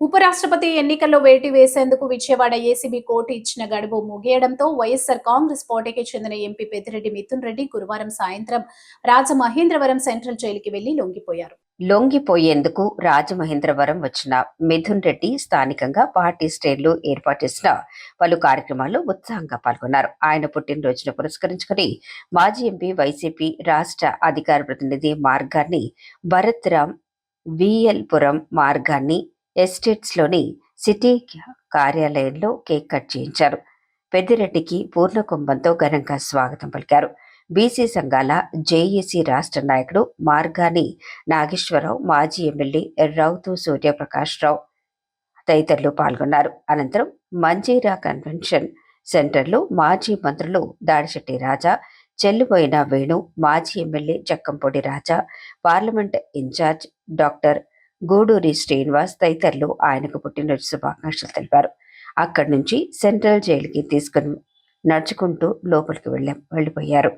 ఉపరాష్ట్రపతి ఎన్నికల్లో వేటి వేసేందుకు విజయవాడ ఏసీబీ కోర్టు ఇచ్చిన గడువు ముగియడంతో వైఎస్సార్ కాంగ్రెస్ పార్టీకి చెందిన ఎంపీ పెద్దిరెడ్డి మిథున్ రెడ్డి గురువారం సాయంత్రం రాజమహేంద్రవరం సెంట్రల్ జైలుకి వెళ్ళి లొంగిపోయారు. లొంగిపోయేందుకు రాజమహేంద్రవరం వచ్చిన మిథున్ రెడ్డి స్థానికంగా పార్టీ శ్రేణులు ఏర్పాటు చేసిన పలు కార్యక్రమాల్లో ఉత్సాహంగా పాల్గొన్నారు. ఆయన పుట్టినరోజును పురస్కరించుకుని మాజీ ఎంపీ వైసీపీ రాష్ట్ర అధికార ప్రతినిధి మార్గాన్ని భరత్ రామ్ విఎల్ పురం మార్గాన్ని ఎస్టేట్స్లోని సిటీ కార్యాలయంలో కేక్ కట్ చేయించారు. పెద్దిరెడ్డికి పూర్ణ కుంభంతో ఘనంగా స్వాగతం పలికారు. బీసీ సంఘాల జేఏసీ రాష్ట్ర నాయకుడు మార్గాని నాగేశ్వరరావు మాజీ ఎమ్మెల్యే రౌతు సూర్యప్రకాష్ రావు తదితరులు పాల్గొన్నారు. అనంతరం మంజీరా కన్వెన్షన్ సెంటర్లో మాజీ మంత్రులు దాడిశెట్టి రాజా చెల్లిపోయిన వేణు మాజీ MLA Chakkampodi Raja parliament in-charge doctor Guduri Srinivas తదితరులు ఆయనకు పుట్టినరోజు శుభాకాంక్షలు తెలిపారు. అక్కడి నుంచి సెంట్రల్ జైలుకి తీసుకుని నడుచుకుంటూ లోపలికి వెళ్ళాం వెళ్ళిపోయారు.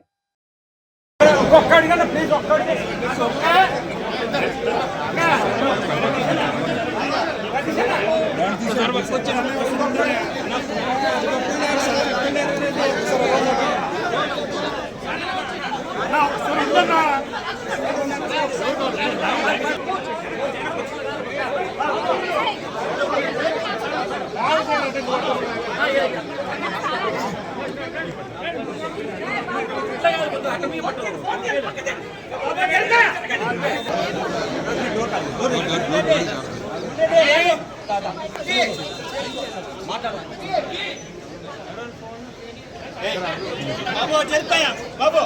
బాబు జరిపాయా బాబు.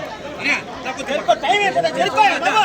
నాకు జరిప టైం అయిపోయిందా జరిపాయా బాబు.